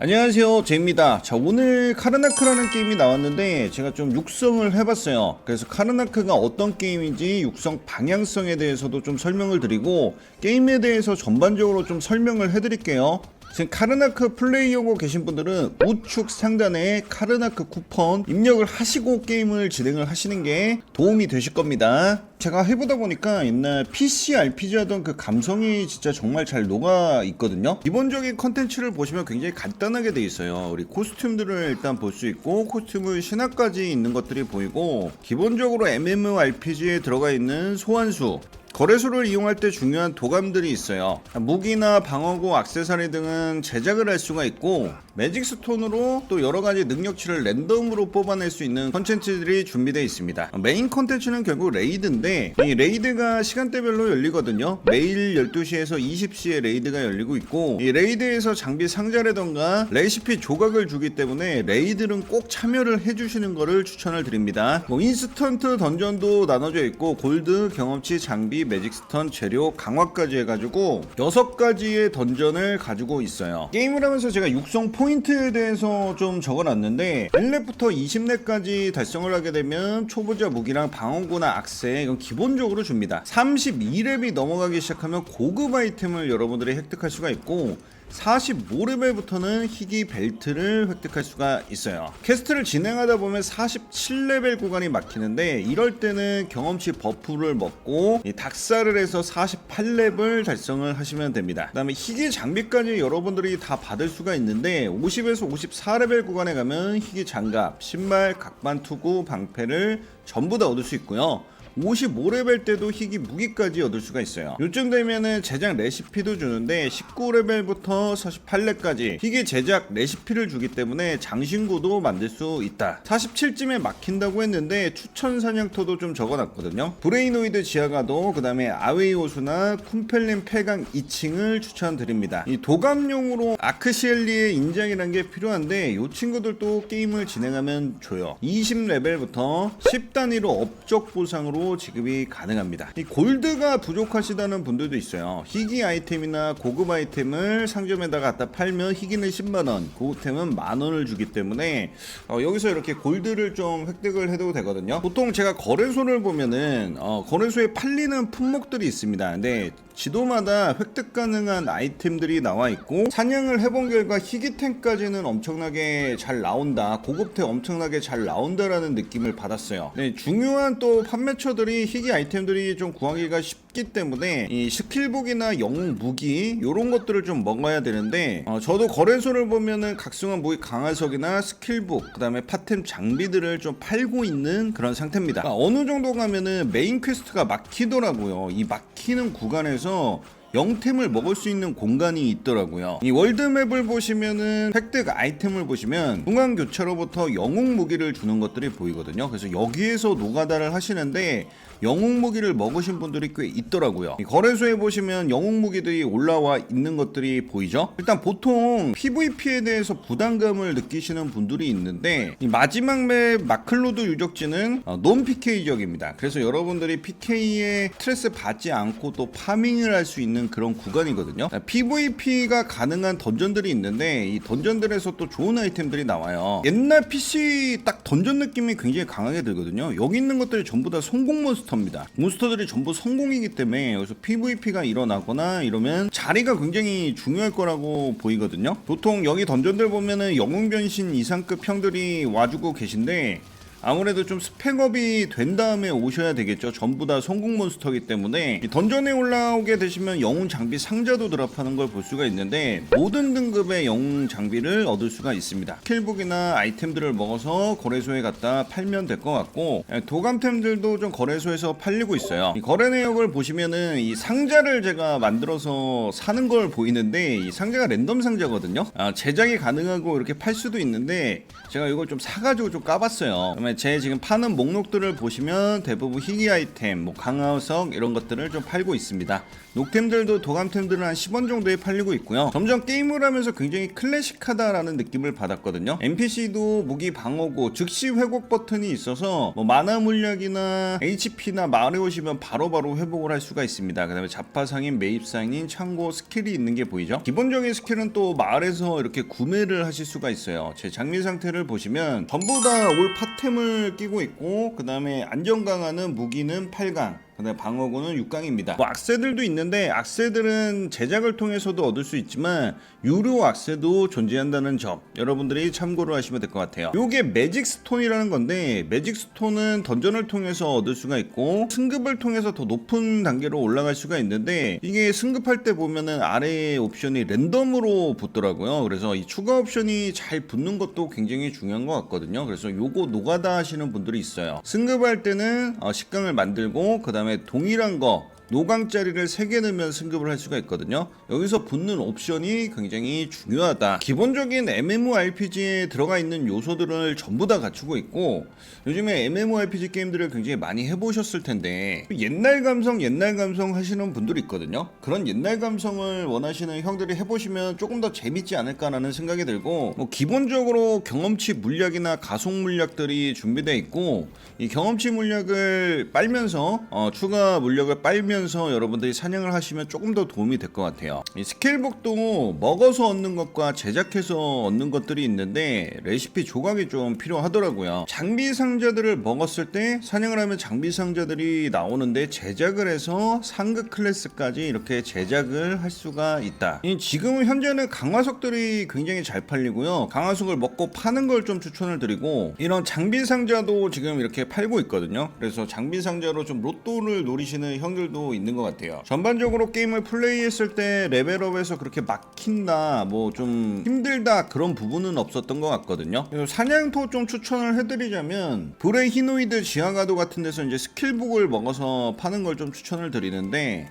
안녕하세요. 제입니다. 자 오늘 카르나크라는 게임이 나왔는데 제가 좀 육성을 해봤어요. 그래서 카르나크가 어떤 게임인지 육성 방향성에 대해서도 좀 설명을 드리고 게임에 대해서 전반적으로 좀 설명을 해드릴게요 지금 카르나크 플레이하고 계신 분들은 우측 상단에 카르나크 쿠폰 입력을 하시고 게임을 진행을 하시는 게 도움이 되실 겁니다. 제가 해보다 보니까 옛날 PC RPG 하던 그 감성이 진짜 정말 잘 녹아 있거든요. 기본적인 컨텐츠를 보시면 굉장히 간단하게 돼 있어요. 우리 코스튬들을 일단 볼 수 있고 코스튬을 신화까지 있는 것들이 보이고 기본적으로 MMORPG에 들어가 있는 소환수 거래소를 이용할 때 중요한 도감들이 있어요. 무기나 방어구, 액세서리 등은 제작을 할 수가 있고 매직 스톤으로 또 여러 가지 능력치를 랜덤으로 뽑아낼 수 있는 컨텐츠들이 준비되어 있습니다. 메인 컨텐츠는 결국 레이드인데 이 레이드가 시간대별로 열리거든요. 매일 12시에서 20시에 레이드가 열리고 있고 이 레이드에서 장비 상자라던가 레시피 조각을 주기 때문에 레이드는 꼭 참여를 해주시는 것을 추천을 드립니다. 뭐 인스턴트 던전도 나눠져 있고 골드, 경험치, 장비, 매직스턴, 재료, 강화까지 해가지고 6가지의 던전을 가지고 있어요. 게임을 하면서 제가 육성 포인트에 대해서 좀 적어놨는데 1렙부터 20렙까지 달성을 하게 되면 초보자 무기랑 방어구나 악세 이건 기본적으로 줍니다. 32렙이 넘어가기 시작하면 고급 아이템을 여러분들이 획득할 수가 있고 45레벨부터는 희귀 벨트를 획득할 수가 있어요. 퀘스트를 진행하다 보면 47레벨 구간이 막히는데 이럴 때는 경험치 버프를 먹고 이 닭살을 해서 48레벨 달성을 하시면 됩니다. 그 다음에 희귀 장비까지 여러분들이 다 받을 수가 있는데 50에서 54레벨 구간에 가면 희귀 장갑, 신발, 각반 투구, 방패를 전부 다 얻을 수 있고요. 55레벨 때도 희귀 무기까지 얻을 수가 있어요. 요쯤 되면은 제작 레시피도 주는데 19레벨부터 48렙까지 희귀 제작 레시피를 주기 때문에 장신구도 만들 수 있다. 47쯤에 막힌다고 했는데 추천 사냥터도 좀 적어놨거든요. 브레이노이드 지하가도 그 다음에 아웨이 호수나 쿰펠린 폐강 2층을 추천드립니다. 이 도감용으로 아크시엘리의 인장이란 게 필요한데 이 친구들도 게임을 진행하면 줘요. 20레벨부터 10단위로 업적 보상으로 지급이 가능합니다. 이 골드가 부족하시다는 분들도 있어요. 희귀 아이템이나 고급 아이템을 상점에다가 갖다 팔면 희귀는 10만원, 고급템은 만원을 주기 때문에 어, 여기서 이렇게 골드를 좀 획득을 해도 되거든요. 보통 제가 거래소를 보면은 어, 거래소에 팔리는 품목들이 있습니다. 근데 지도마다 획득 가능한 아이템들이 나와 있고 사냥을 해본 결과 희귀템까지는 엄청나게 잘 나온다 고급템 엄청나게 잘 나온다라는 느낌을 받았어요 네, 중요한 또 판매처 들이 희귀 아이템들이 좀 구하기가 쉽 기 때문에 이 스킬북이나 영웅 무기 이런 것들을 좀 먹어야 되는데 어, 저도 거래소를 보면은 각성한 무기 강화석이나 스킬북 그 다음에 파템 장비들을 좀 팔고 있는 그런 상태입니다 그러니까 어느 정도 가면은 메인 퀘스트가 막히더라고요 이 막히는 구간에서 영템을 먹을 수 있는 공간이 있더라고요. 이 월드맵을 보시면은 획득 아이템을 보시면 중앙 교차로부터 영웅 무기를 주는 것들이 보이거든요. 그래서 여기에서 노가다를 하시는데 영웅 무기를 먹으신 분들이 꽤 있더라고요. 이 거래소에 보시면 영웅 무기들이 올라와 있는 것들이 보이죠? 일단 보통 PVP에 대해서 부담감을 느끼시는 분들이 있는데 이 마지막 맵 마클로드 유적지는 어, 논 PK적입니다. 그래서 여러분들이 PK에 스트레스 받지 않고 또 파밍을 할 수 있는 그런 구간이거든요. PVP가 가능한 던전들이 있는데 이 던전들에서 또 좋은 아이템들이 나와요. 옛날 PC 딱 던전 느낌이 굉장히 강하게 들거든요. 여기 있는 것들이 전부 다 성공 몬스터입니다. 몬스터들이 전부 성공이기 때문에 여기서 PVP가 일어나거나 이러면 자리가 굉장히 중요할 거라고 보이거든요. 보통 여기 던전들 보면은 영웅 변신 이상급 형들이 와주고 계신데 아무래도 좀 스펙업이 된 다음에 오셔야 되겠죠. 전부 다 성공 몬스터이기 때문에 이 던전에 올라오게 되시면 영웅 장비 상자도 드랍하는 걸 볼 수가 있는데 모든 등급의 영웅 장비를 얻을 수가 있습니다. 킬북이나 아이템들을 먹어서 거래소에 갖다 팔면 될 것 같고 예, 도감템들도 좀 거래소에서 팔리고 있어요. 이 거래 내역을 보시면은 이 상자를 제가 만들어서 사는 걸 보이는데 이 상자가 랜덤 상자거든요. 아, 제작이 가능하고 이렇게 팔 수도 있는데 제가 이걸 좀 사가지고 좀 까봤어요. 그다음에 제 지금 파는 목록들을 보시면 대부분 희귀 아이템, 뭐 강화석 이런 것들을 좀 팔고 있습니다. 녹템들도 도감템들은 한 10원 정도에 팔리고 있고요. 점점 게임을 하면서 굉장히 클래식하다라는 느낌을 받았거든요. NPC도 무기 방어고 즉시 회복 버튼이 있어서 뭐 마나 물약이나 HP나 마을에 오시면 바로바로 회복을 할 수가 있습니다. 그 다음에 자파상인, 매입상인, 창고 스킬이 있는 게 보이죠? 기본적인 스킬은 또 마을에서 이렇게 구매를 하실 수가 있어요. 제 장미 상태를 보시면 전부 다 올 파템을 끼고 있고 그 다음에 안정 강화는 무기는 8강 그다음에 방어구는 6강입니다. 뭐 악세들도 있는데 악세들은 제작을 통해서도 얻을 수 있지만 유료 악세도 존재한다는 점 여러분들이 참고를 하시면 될 것 같아요. 요게 매직 스톤이라는 건데 매직 스톤은 던전을 통해서 얻을 수가 있고 승급을 통해서 더 높은 단계로 올라갈 수가 있는데 이게 승급할 때 보면은 아래 옵션이 랜덤으로 붙더라고요. 그래서 이 추가 옵션이 잘 붙는 것도 굉장히 중요한 것 같거든요. 그래서 요거 노가다 하시는 분들이 있어요. 승급할 때는 어, 식강을 만들고 그 다음에 동일한 거 노강짜리를 3개 넣으면 승급을 할 수가 있거든요. 여기서 붙는 옵션이 굉장히 중요하다. 기본적인 MMORPG에 들어가 있는 요소들을 전부 다 갖추고 있고 요즘에 MMORPG 게임들을 굉장히 많이 해보셨을 텐데 옛날 감성 옛날 감성 하시는 분들이 있거든요. 그런 옛날 감성을 원하시는 형들이 해보시면 조금 더 재밌지 않을까라는 생각이 들고 뭐 기본적으로 경험치 물약이나 가속 물약들이 준비되어 있고 이 경험치 물약을 빨면서 어, 추가 물약을 빨면 서 여러분들이 사냥을 하시면 조금 더 도움이 될 것 같아요. 이 스킬북도 먹어서 얻는 것과 제작해서 얻는 것들이 있는데 레시피 조각이 좀 필요하더라고요. 장비 상자들을 먹었을 때 사냥을 하면 장비 상자들이 나오는데 제작을 해서 상급 클래스까지 이렇게 제작을 할 수가 있다. 이 지금 현재는 강화석들이 굉장히 잘 팔리고요. 강화석을 먹고 파는 걸 좀 추천을 드리고 이런 장비 상자도 지금 이렇게 팔고 있거든요. 그래서 장비 상자로 좀 로또를 노리시는 형들도 있는 것 같아요. 전반적으로 게임을 플레이했을 때 레벨업에서 그렇게 막힌다, 뭐 좀 힘들다 그런 부분은 없었던 것 같거든요. 사냥토 좀 추천을 해드리자면 불의 히노이드 지하가도 같은 데서 이제 스킬북을 먹어서 파는 걸 좀 추천을 드리는데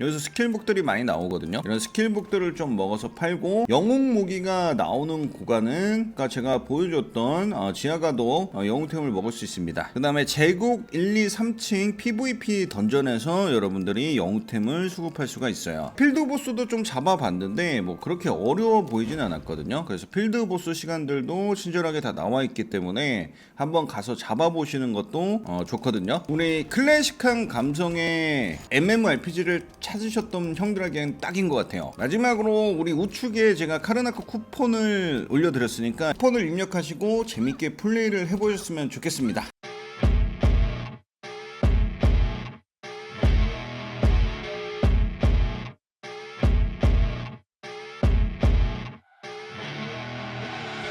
여기서 스킬북들이 많이 나오거든요. 이런 스킬북들을 좀 먹어서 팔고 영웅 무기가 나오는 구간은 아까 제가 보여줬던 어, 지하가도 어, 영웅템을 먹을 수 있습니다. 그 다음에 제국 1, 2, 3층 PVP 던전에서 여러분들이 영웅템을 수급할 수가 있어요. 필드 보스도 좀 잡아봤는데 뭐 그렇게 어려워 보이진 않았거든요. 그래서 필드 보스 시간들도 친절하게 다 나와 있기 때문에 한번 가서 잡아보시는 것도 어, 좋거든요. 우리 클래식한 감성의 MMORPG를 찾으셨던 형들에게는 딱인 것 같아요. 마지막으로 우리 우측에 제가 카르나크 쿠폰을 올려드렸으니까 쿠폰을 입력하시고 재밌게 플레이를 해보셨으면 좋겠습니다.